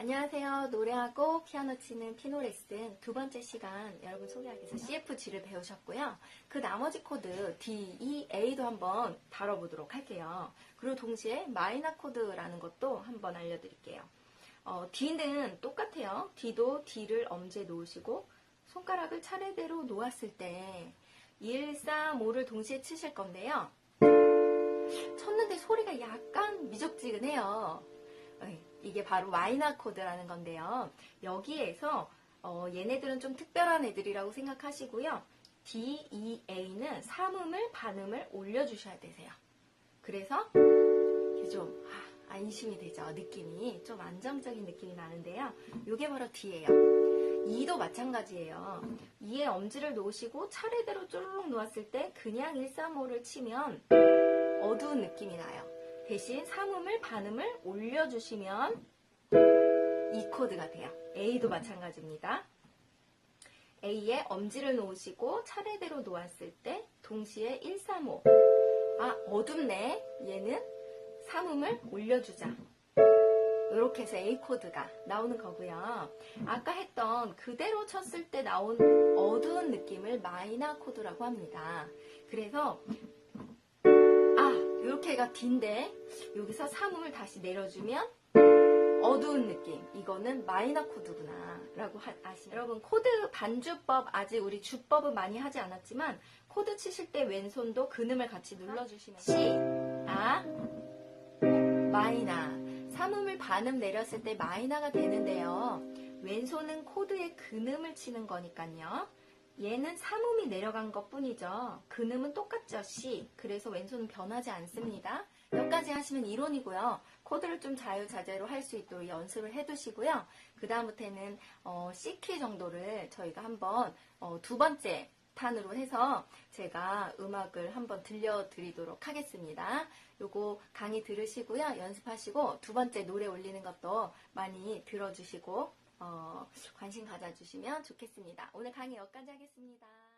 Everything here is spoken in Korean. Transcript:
안녕하세요. 노래하고 피아노 치는 피노 레슨 두 번째 시간 여러분 소개하기 위해서 CFG를 배우셨고요. 그 나머지 코드 D, E, A도 한번 다뤄보도록 할게요. 그리고 동시에 마이너 코드라는 것도 한번 알려드릴게요. 어, D는 똑같아요. D도 D를 엄지에 놓으시고 손가락을 차례대로 놓았을 때 1, 4, 5를 동시에 치실 건데요. 쳤는데 소리가 약간 미적지근해요. 네, 이게 바로 마이너 코드라는 건데요. 여기에서 어, 얘네들은 좀 특별한 애들이라고 생각하시고요. D, E, A는 삼음을 반음을 올려주셔야 되세요. 그래서 이게 좀 아, 안심이 되죠. 느낌이 좀 안정적인 느낌이 나는데요. 이게 바로 D예요. E도 마찬가지예요. 2의 엄지를 놓으시고 차례대로 쪼르륵 놓았을 때 그냥 1, 3, 5를 치면 어두운 느낌이 나요. 대신 삼음을 반음을 올려주시면 이 코드가 돼요. A도 마찬가지입니다. A에 엄지를 놓으시고 차례대로 놓았을 때 동시에 1, 3, 5. 아, 어둡네. 얘는 삼음을 올려주자. 이렇게 해서 A 코드가 나오는 거고요. 아까 했던 그대로 쳤을 때 나온 어두운 느낌을 마이너 코드라고 합니다. 그래서 아, 이렇게가 D인데 여기서 삼음을 다시 내려주면 어두운 느낌. 이거는 마이너 코드구나. 라고 아시면 여러분 코드 반주법 아직 우리 주법은 많이 하지 않았지만 코드 치실 때 왼손도 근음을 같이 눌러주시면 C, 아, 마이너. 삼음을 반음 내렸을 때 마이너가 되는데요. 왼손은 코드의 근음을 치는 거니까요. 얘는 삼음이 내려간 것 뿐이죠. 근음은 똑같죠, C. 그래서 왼손은 변하지 않습니다. 여기까지 하시면 이론이고요. 코드를 좀 자유자재로 할 수 있도록 연습을 해두시고요. 그 다음부터는 어, C키 정도를 저희가 한번 어, 두 번째 탄으로 해서 제가 음악을 한번 들려드리도록 하겠습니다. 요거 강의 들으시고요. 연습하시고 두 번째 노래 올리는 것도 많이 들어주시고 어, 관심 가져주시면 좋겠습니다. 오늘 강의 여기까지 하겠습니다.